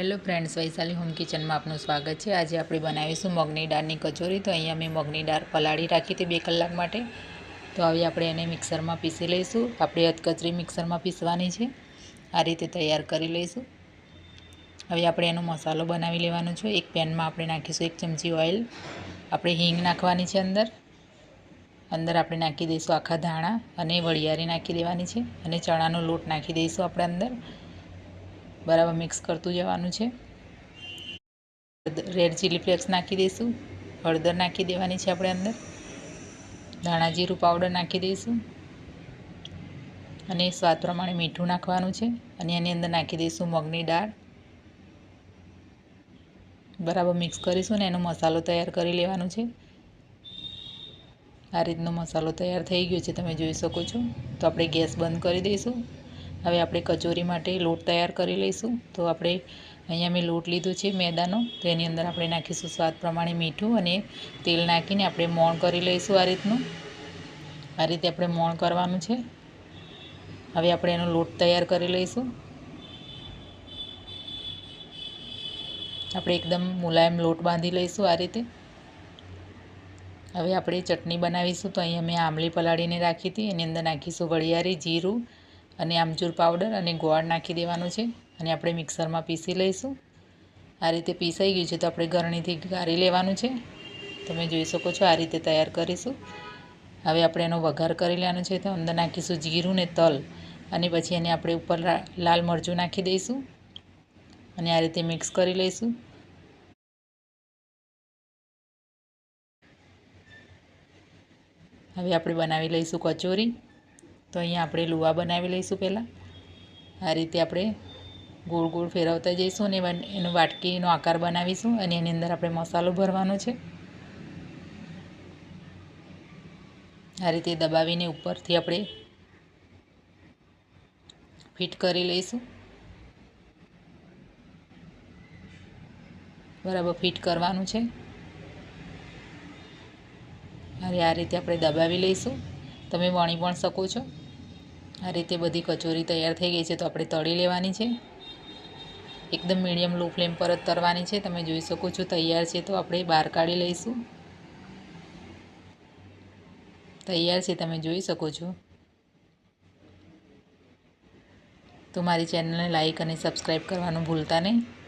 Hello friends Vaishali home કિચનમાં આપનું સ્વાગત છે. આજે આપણે બનાવીશું મગની દાળની કચોરી. તો અહીંયા મેં મગની દાળ પલાળી રાખી હતી બે કલાક માટે. તો હવે આપણે એને મિક્સરમાં પીસી લઈશું. આપણે અધકચરી મિક્સરમાં પીસવાની છે. આ રીતે તૈયાર કરી લઈશું. હવે આપણે એનો મસાલો બનાવી લેવાનો છે. એક પેનમાં આપણે નાખીશું એક ચમચી ઓઇલ. આપણે હિંગ નાખવાની છે અંદર. અંદર આપણે નાખી દઈશું આખા ધાણા અને વળિયારી નાખી દેવાની છે. અને ચણાનો લોટ નાખી દઈશું આપણે અંદર. બરાબર મિક્સ કરતું જવાનું છે. રેડ ચીલી ફ્લેક્સ નાખી દઈશું. હળદર નાખી દેવાની છે આપણે અંદર. ધાણા જીરું પાવડર નાખી દઈશું. અને સ્વાદ પ્રમાણે મીઠું નાખવાનું છે. અને એની અંદર નાખી દઈશું મગની દાળ. બરાબર મિક્સ કરીશું ને એનો મસાલો તૈયાર કરી લેવાનો છે. આ રીતનો મસાલો તૈયાર થઈ ગયો છે. તમે જોઈ શકો છો. તો આપણે ગેસ બંધ કરી દઈશું. હવે આપણે કચોરી માટે લોટ તૈયાર કરી લઈશું. તો આપણે અહીંયા મેં લોટ લીધો છે મેદાનો. તો એની અંદર આપણે નાખીશું સ્વાદ પ્રમાણે મીઠું અને તેલ નાખીને આપણે મોણ કરી લઈશું આ રીતનું. આ રીતે આપણે મોણ કરવાનું છે. હવે આપણે એનો લોટ તૈયાર કરી લઈશું. આપણે એકદમ મુલાયમ લોટ બાંધી લઈશું આ રીતે. હવે આપણે ચટણી બનાવીશું. તો અહીંયા મેં આમલી પલાળીને રાખી હતી. એની અંદર નાખીશું વળિયારી, જીરું અને આમચૂર પાવડર અને ગોળ નાખી દેવાનું છે અને આપણે મિક્સરમાં પીસી લઈશું. આ રીતે પીસાઈ ગયું છે તો આપણે ગરણીથી ગાળી લેવાનું છે. તમે જોઈ શકો છો આ રીતે તૈયાર કરીશું. હવે આપણે એનો વઘાર કરી લેવાનો છે તો અંદર નાખીશું જીરું ને તલ અને પછી એને આપણે ઉપર લાલ મરચું નાખી દઈશું અને આ રીતે મિક્સ કરી લઈશું. હવે આપણે બનાવી લઈશું કચોરી. તો અહીંયા આપણે લુવા બનાવી લઈશું પહેલાં. આ રીતે આપણે ગોળ ગોળ ફેરવતા જઈશું અને એનો વાટકીનો આકાર બનાવીશું અને એની અંદર આપણે મસાલો ભરવાનો છે. આ રીતે દબાવીને ઉપરથી આપણે ફિટ કરી લઈશું. બરાબર ફિટ કરવાનું છે. અરે આ રીતે આપણે દબાવી લઈશું. તમે વણી પણ શકો છો. આ રીતે બધી કચોરી તૈયાર થઈ ગઈ છે તો આપણે તળી લેવાની છે. એકદમ મીડિયમ લો ફ્લેમ પર જ તરવાની છે. તમે જોઈ શકો છો તૈયાર છે તો આપણે બહાર કાઢી લઈશું. તૈયાર છે તમે જોઈ શકો છો. તો મારી ચેનલને લાઇક અને સબસ્ક્રાઈબ કરવાનું ભૂલતા નહીં.